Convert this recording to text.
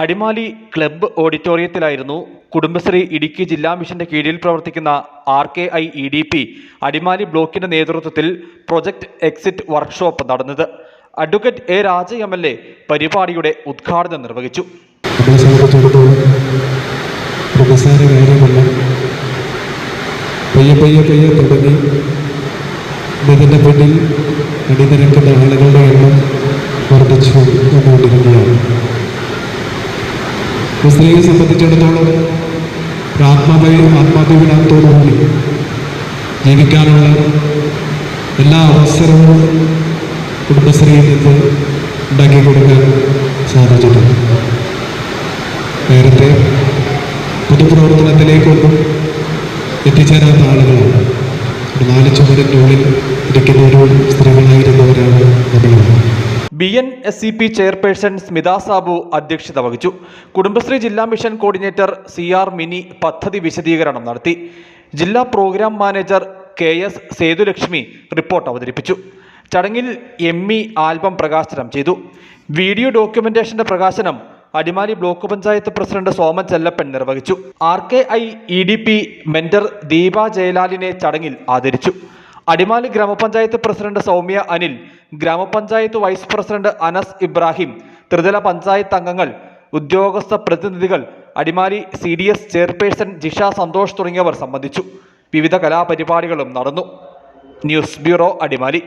Adimali club ഓഡിറ്റോറിയത്തിലായിരുന്നു കുടുംബശ്രീ ഇടുക്കി ജില്ലാ മിഷന്റെ കീഴിൽ പ്രവർത്തിക്കുന്ന R K I E D P Adimali ബ്ലോക്കിന്റെ നേതൃത്വത്തിൽ പ്രൊജക്ട് എക്സിറ്റ് വർക്ക്ഷോപ്പ് നടന്നത്. Advocate A Raja M L A പരിപാടിയുടെ ഉദ്ഘാടനം നിർവഹിച്ചു. പയ്യെ പിന്നിൽ അണിനിരക്കുന്ന ആളുകളുടെ എണ്ണം വർദ്ധിച്ചു വന്നുകൊണ്ടിരിക്കുകയാണ് മുസ്ലിങ്ങളെ സംബന്ധിച്ചിടത്തോളം ഒരു ആത്മാഭയ ആത്മാഭിമാനത്തോടുകൂടി ജീവിക്കാനുള്ള എല്ലാ അവസരവും കുടുംബശ്രീയിൽ നിന്ന് ഉണ്ടാക്കി കൊടുക്കാൻ സാധിച്ചിട്ടുണ്ട്. നേരത്തെ പൊതുപ്രവർത്തനത്തിലേക്കൊന്നും എത്തിച്ചേരാത്ത ആളുകളാണ്. നാല് ചുമരിന്റെ ഇരിക്കുന്ന ഒരു സ്ത്രീകളായിരുന്നവരാണ് നമ്മളാണ് B N S C P chairperson Smitha Sabu അധ്യക്ഷത വഹിച്ചു. കുടുംബശ്രീ ജില്ലാ mission coordinator C R Mini പദ്ധതി വിശദീകരണം നടത്തി. ജില്ലാ programme manager K S Sethulakshmi report അവതരിപ്പിച്ചു. ചടങ്ങിൽ എം ഇ ആൽബം പ്രകാശനം ചെയ്തു. വീഡിയോ ഡോക്യുമെന്റേഷന്റെ പ്രകാശനം അടിമാലി ബ്ലോക്ക് പഞ്ചായത്ത് പ്രസിഡന്റ് സോമൻ ചെല്ലപ്പൻ നിർവഹിച്ചു. R K I E D P mentor Deepa ജയലാലിനെ ചടങ്ങിൽ ആദരിച്ചു. അടിമാലി ഗ്രാമപഞ്ചായത്ത് പ്രസിഡന്റ് സൗമ്യ അനിൽ ഗ്രാമപഞ്ചായത്ത് വൈസ് പ്രസിഡന്റ് അനസ് ഇബ്രാഹിം ത്രിതല പഞ്ചായത്ത് അംഗങ്ങൾ ഉദ്യോഗസ്ഥ പ്രതിനിധികൾ Adimali C D S chairperson Jisha Santhosh തുടങ്ങിയവർ സംബന്ധിച്ചു. വിവിധ കലാപരിപാടികളും നടന്നു. News bureau Adimali.